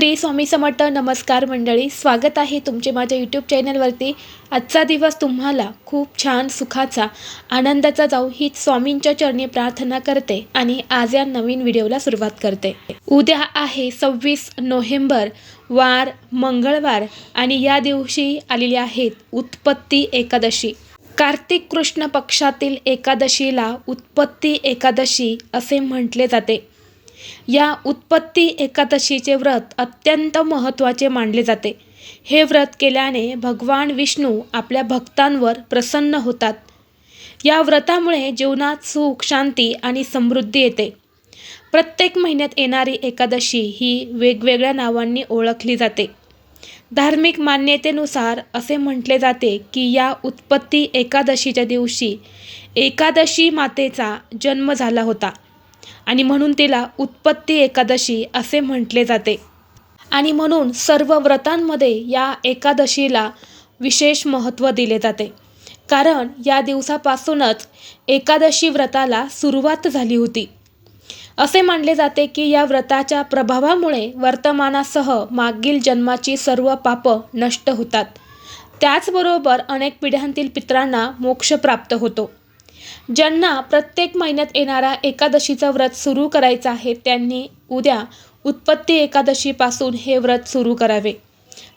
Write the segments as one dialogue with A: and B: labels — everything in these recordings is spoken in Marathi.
A: श्री स्वामी समर्थ नमस्कार मंडळी स्वागत आहे तुमचे माझ्या यूट्यूब चॅनलवरती आजचा दिवस तुम्हाला खूप छान सुखाचा आनंदाचा जाऊ ही स्वामींच्या चरणी प्रार्थना करते आणि आज या नवीन व्हिडिओला सुरुवात करते. उद्या आहे सव्वीस नोव्हेंबर वार मंगळवार आणि या दिवशी आलेली आहेत उत्पत्ती एकादशी. कार्तिक कृष्ण पक्षातील एकादशीला उत्पत्ती एकादशी असे म्हटले जाते. या उत्पत्ती एकादशीचे व्रत अत्यंत महत्त्वाचे मानले जाते. हे व्रत केल्याने भगवान विष्णू आपल्या भक्तांवर प्रसन्न होतात. या व्रतामुळे जीवनात सुख शांती आणि समृद्धी येते. प्रत्येक महिन्यात येणारी एकादशी ही वेगवेगळ्या नावांनी ओळखली जाते. धार्मिक मान्यतेनुसार असे म्हटले जाते की या उत्पत्ती एकादशीच्या दिवशी एकादशी मातेचा जन्म झाला होता. आणि म्हणून तिला उत्पत्ती एकादशी असे म्हटले जाते. आणि म्हणून सर्व व्रतांमध्ये या एकादशीला विशेष महत्त्व दिले जाते. कारण या दिवसापासूनच एकादशी व्रताला सुरुवात झाली होती. असे मानले जाते की या व्रताच्या प्रभावामुळे वर्तमानासह मागील जन्माची सर्व पापं नष्ट होतात. त्याचबरोबर अनेक पिढ्यांतील पित्रांना मोक्ष प्राप्त होतो. ज्यांना प्रत्येक महिन्यात येणारा एकादशीचं व्रत सुरू करायचं आहे त्यांनी उद्या उत्पत्ती एकादशीपासून हे व्रत सुरू करावे.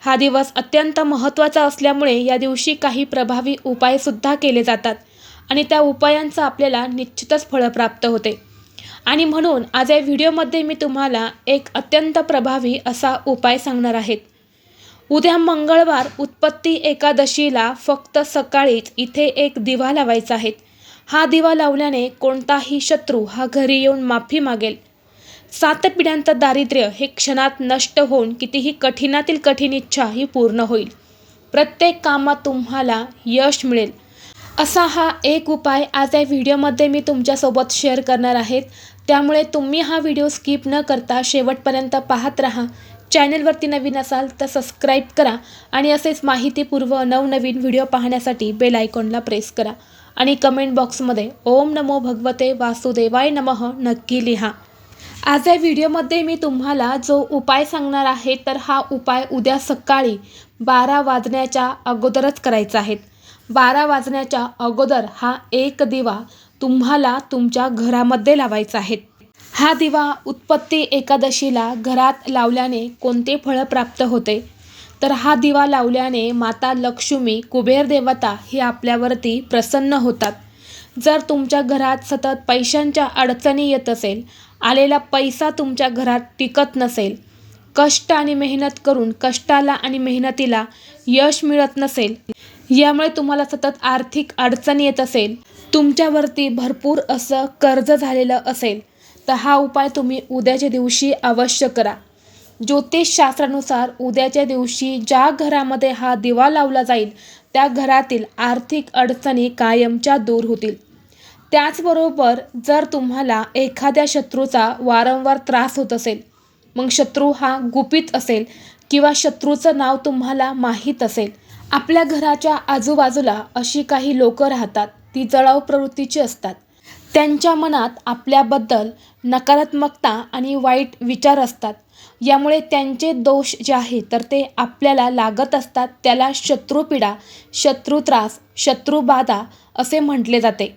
A: हा दिवस अत्यंत महत्त्वाचा असल्यामुळे या दिवशी काही प्रभावी उपायसुद्धा केले जातात आणि त्या उपायांचं आपल्याला निश्चितच फळं प्राप्त होते. आणि म्हणून आज या व्हिडिओमध्ये मी तुम्हाला एक अत्यंत प्रभावी असा उपाय सांगणार आहेत उद्या मंगळवार उत्पत्ती एकादशीला फक्त सकाळीच इथे एक दिवा लावायचा आहे. हा दिवा लावल्याने कोणताही शत्रू हा घरी येऊन माफी मागेल. सात पिढ्यांचं दारिद्र्य हे क्षणात नष्ट होऊन कितीही कठीणातील कठीण इच्छा ही पूर्ण होईल. प्रत्येक कामात तुम्हाला यश मिळेल. असा हा एक उपाय आज या व्हिडिओमध्ये मी तुमच्यासोबत शेअर करणार आहेत. त्यामुळे तुम्ही हा व्हिडिओ स्किप न करता शेवटपर्यंत पाहत राहा. चॅनलवरती नवीन असाल तर सबस्क्राईब करा आणि असेच माहितीपूर्व नवनवीन व्हिडिओ पाहण्यासाठी बेल आयकॉनला प्रेस करा. आणि कमेंट बॉक्समध्ये ओम नमो भगवते वासुदेवाय नमः नक्की लिहा. आज या व्हिडिओमध्ये मी तुम्हाला जो उपाय सांगणार आहे तर हा उपाय उद्या सकाळी बारा वाजण्याच्या अगोदरच करायचा आहे. बारा वाजण्याच्या अगोदर हा एक दिवा तुम्हाला तुमच्या घरामध्ये लावायचा आहे. हा दिवा उत्पत्ती एकादशीला घरात लावल्याने कोणते फळं प्राप्त होते? तर हा दिवा लावल्याने माता लक्ष्मी कुबेर देवता ही आपल्यावरती प्रसन्न होतात. जर तुमच्या घरात सतत पैशांच्या अडचणी येत असेल आलेला पैसा तुमच्या घरात टिकत नसेल कष्ट आणि मेहनत करून कष्टाला आणि मेहनतीला यश मिळत नसेल यामुळे तुम्हाला सतत आर्थिक अडचणी येत असेल तुमच्यावरती भरपूर असं कर्ज झालेलं असेल तर हा उपाय तुम्ही उद्याच्या दिवशी अवश्य करा. ज्योतिषशास्त्रानुसार उद्याच्या दिवशी ज्या घरामध्ये हा दिवा लावला जाईल त्या घरातील आर्थिक अडचणी कायमच्या दूर होतील. त्याचबरोबर जर तुम्हाला एखाद्या शत्रूचा वारंवार त्रास होत असेल मग शत्रू हा गुपित असेल किंवा शत्रूचं नाव तुम्हाला माहीत असेल. आपल्या घराच्या आजूबाजूला अशी काही लोकं राहतात ती जळाव प्रवृत्तीची असतात. त्यांच्या मनात आपल्याबद्दल नकारात्मकता आणि वाईट विचार असतात. यामुळे त्यांचे दोष जे आहे तर ते आपल्याला लागत असतात. त्याला शत्रुपीडा शत्रुत्रास शत्रुबाधा असे म्हटले जाते.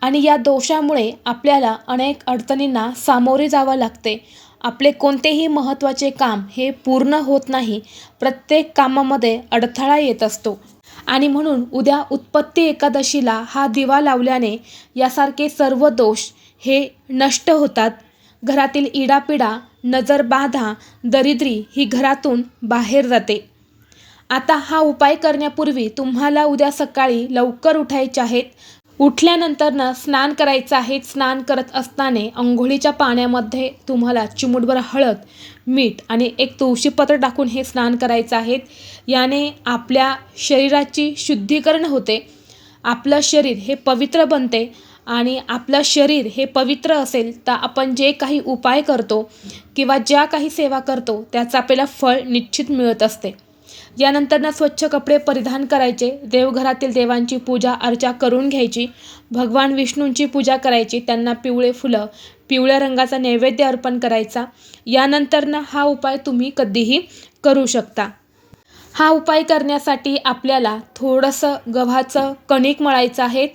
A: आणि या दोषामुळे आपल्याला अनेक अडचणींना सामोरे जावं लागते. आपले कोणतेही महत्त्वाचे काम हे पूर्ण होत नाही. प्रत्येक कामामध्ये अडथळा येत असतो. आणि म्हणून उद्या उत्पत्ती एकादशीला हा दिवा लावल्याने यासारखे सर्व दोष हे नष्ट होतात. घरातील इडापिडा नजरबाधा दरिद्री ही घरातून बाहेर जाते. आता हा उपाय करण्यापूर्वी तुम्हाला उद्या सकाळी लवकर उठायचे आहेत. उठल्यानंतरनं स्नान करायचं आहे. स्नान करत असताना अंघोळीच्या पाण्यामध्ये तुम्हाला चिमुटभर हळद मीठ आणि एक तुळशीपत्र टाकून हे स्नान करायचं आहे. याने आपल्या शरीराची शुद्धीकरण होते. आपलं शरीर हे पवित्र बनते. आणि आपलं शरीर हे पवित्र असेल तर आपण जे काही उपाय करतो किंवा ज्या काही सेवा करतो त्याचं आपल्याला फळ निश्चित मिळत असते. यानंतर स्वच्छ कपडे परिधान करायचे देवघरातील देवांची पूजा अर्चा करून घ्यायची भगवान विष्णूंची पूजा करायची त्यांना पिवळे फुलं पिवळ्या रंगाचा नैवेद्य अर्पण करायचा. यानंतरनं हा उपाय तुम्ही कधीही करू शकता. हा उपाय करण्यासाठी आपल्याला थोडंसं गव्हाचं कणिक मळायचं आहे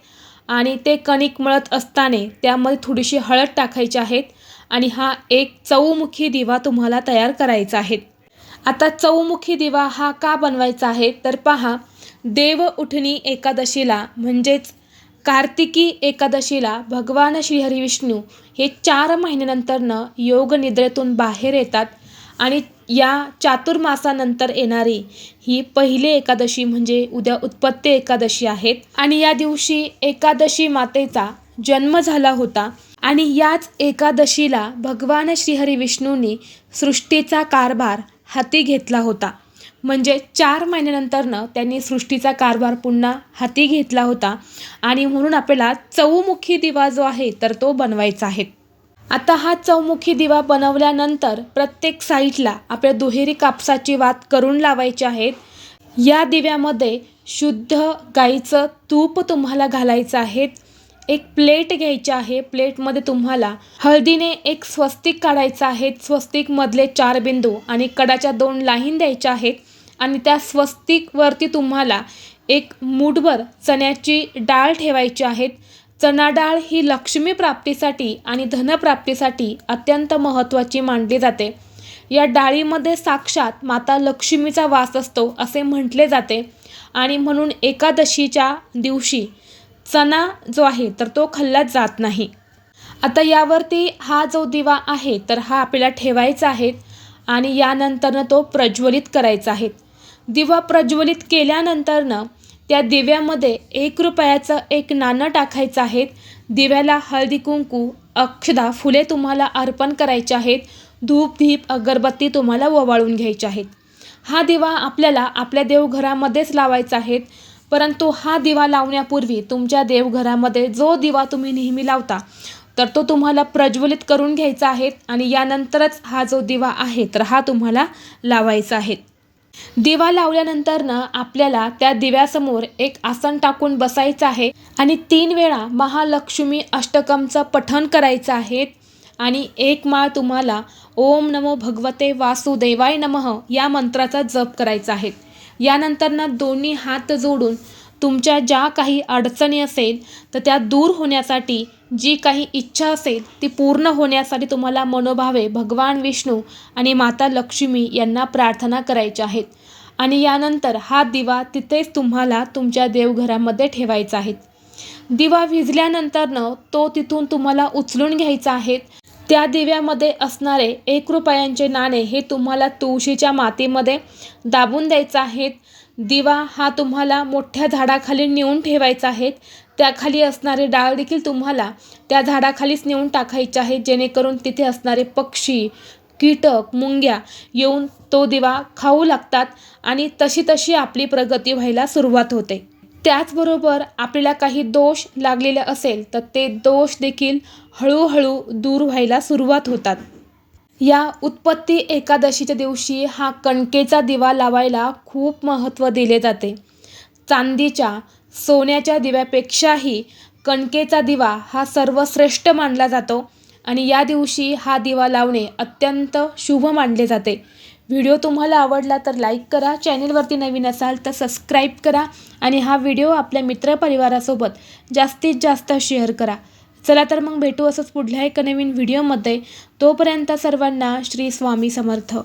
A: आणि ते कणिक मळत असताना त्यामध्ये थोडीशी हळद टाकायची आहेत आणि हा एक चौमुखी दिवा तुम्हाला तयार करायचा आहे. आता चौमुखी दिवा हा का बनवायचा आहे? तर पहा देव उठणी एकादशीला म्हणजेच कार्तिकी एकादशीला भगवान श्रीहरी विष्णू हे चार महिन्यानंतरनं योग निद्रेतून बाहेर येतात आणि या चातुर्मासानंतर येणारी ही पहिली एकादशी म्हणजे उद्या उत्पत्ती एकादशी आहेत. आणि या दिवशी एकादशी मातेचा जन्म झाला होता. आणि याच एकादशीला भगवान श्रीहरी विष्णूंनी सृष्टीचा कारभार हाती घेतला होता. म्हणजे चार महिन्यानंतरनं त्यांनी सृष्टीचा कारभार पुन्हा हाती घेतला होता. आणि म्हणून आपल्याला चौमुखी दिवा जो आहे तर तो बनवायचा आहे. आता हा चौमुखी दिवा बनवल्यानंतर प्रत्येक साईडला आपल्या दुहेरी कापसाची वात करून लावायची आहेत. या दिव्यामध्ये शुद्ध गाईचं तूप तुम्हाला घालायचं आहे. एक प्लेट घ्यायची आहे. प्लेटमध्ये तुम्हाला हळदीने एक स्वस्तिक काढायचं आहे. स्वस्तिकमधले चार बिंदू आणि कडाच्या दोन लाईन द्यायच्या आहेत. आणि त्या स्वस्तिकवरती तुम्हाला एक मूठभर चण्याची डाळ ठेवायची आहेत. चणा डाळ ही लक्ष्मी प्राप्तीसाठी आणि धनप्राप्तीसाठी अत्यंत महत्त्वाची मानली जाते. या डाळीमध्ये साक्षात माता लक्ष्मीचा वास असतो असे म्हटले जाते आणि म्हणून एकादशीच्या दिवशी चणा जो आहे तर तो खाल्ला जात नाही. आता यावरती हा जो दिवा आहे तर हा आपल्याला ठेवायचा आहे आणि यानंतरनं तो प्रज्वलित करायचा आहे. दिवा प्रज्वलित केल्यानंतरनं त्या दिव्यामध्ये एक रुपयाचं एक नाणं टाकायचं आहेत. दिव्याला हळदी कुंकू अक्षदा फुले तुम्हाला अर्पण करायचे आहेत. धूप दीप अगरबत्ती तुम्हाला ओवाळून घ्यायचे आहेत. हा दिवा आपल्याला आपल्या देवघरामध्येच लावायचा आहे परंतु हा दिवा लावण्यापूर्वी तुमच्या देवघरामध्ये जो दिवा तुम्ही नेहमी लावता तर तो तुम्हाला प्रज्वलित करून घ्यायचा आहे आणि यानंतरच हा जो दिवा आहे तर हा तुम्हाला लावायचा आहे. दिवा लावल्यानंतर ना आपल्याला त्या दिव्यासमोर एक आसन टाकून बसायचं आहे आणि तीन वेळा महालक्ष्मी अष्टकमचं पठण करायचं आहे आणि एक माळ तुम्हाला ओम नमो भगवते वासुदेवाय नमः या मंत्राचा जप करायचा आहे. यानंतर ना दोन्ही हात जोडून तुमच्या ज्या काही अडचणी असेल तर त्या दूर होण्यासाठी जी काही इच्छा असेल ती पूर्ण होण्यासाठी तुम्हाला मनोभावे भगवान विष्णू आणि माता लक्ष्मी यांना प्रार्थना करायच्या आहेत. आणि यानंतर हा दिवा तिथेच तुम्हाला तुमच्या देवघरामध्ये ठेवायचा आहे. दिवा विजल्यानंतरनं तो तिथून तुम्हाला उचलून घ्यायचा आहे. त्या दिव्यामध्ये असणारे एक रुपयांचे नाणे हे तुम्हाला तुळशीच्या मातीमध्ये दाबून द्यायचं आहेत. दिवा हा तुम्हाला मोठ्या झाडाखाली नेऊन ठेवायचा आहे. त्याखाली असणारे डाळ देखील तुम्हाला त्या झाडाखालीच नेऊन टाकायचे आहे जेणेकरून तिथे असणारे पक्षी कीटक मुंग्या येऊन तो दिवा खाऊ लागतात आणि तशी तशी आपली प्रगती व्हायला सुरुवात होते. त्याचबरोबर आपल्याला काही दोष लागलेले असेल तर ते दोष देखील हळूहळू दूर व्हायला सुरुवात होतात. या उत्पत्ती एकादशीच्या दिवशी हा कणकेचा दिवा लावायला खूप महत्त्व दिले जाते. चांदीच्या सोन्याच्या दिव्यापेक्षाही कणकेचा दिवा हा सर्वश्रेष्ठ मानला जातो आणि या दिवशी हा दिवा लावणे अत्यंत शुभ मानले जाते. व्हिडिओ तुम्हाला आवडला तर लाईक करा चॅनेलवरती नवीन असाल तर सबस्क्राईब करा आणि हा व्हिडिओ आपल्या मित्रपरिवारासोबत जास्तीत जास्त शेअर करा. चला तर मग भेटू असंच पुढल्या एका नवीन व्हिडिओमध्ये. तोपर्यंत सर्वांना श्री स्वामी समर्थ.